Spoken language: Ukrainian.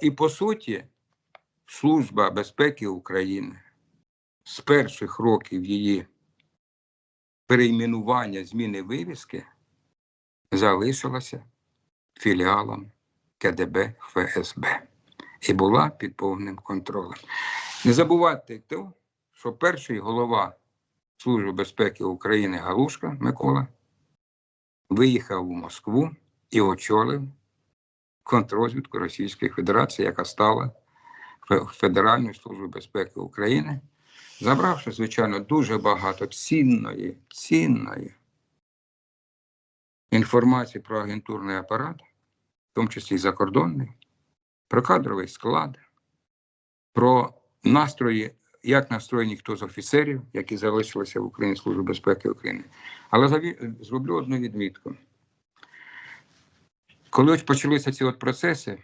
І по суті, Служба безпеки України з перших років її перейменування зміни вивіски залишилася філіалом КДБ ФСБ і була під повним контролем. Не забувайте те, що перший голова Служби безпеки України Галушка Микола виїхав у Москву і очолив контррозвідку Російської Федерації, яка стала Фе- Федеральною службою безпеки України, забравши, звичайно, дуже багато цінної, цінної інформації про агентурний апарат, в тому числі закордонний, про кадровий склад, про настрої, як настроєні хто з офіцерів, які залишилися в Україні Служби безпеки України. Але зроблю одну відмітку. Коли ось почалися ці от процеси,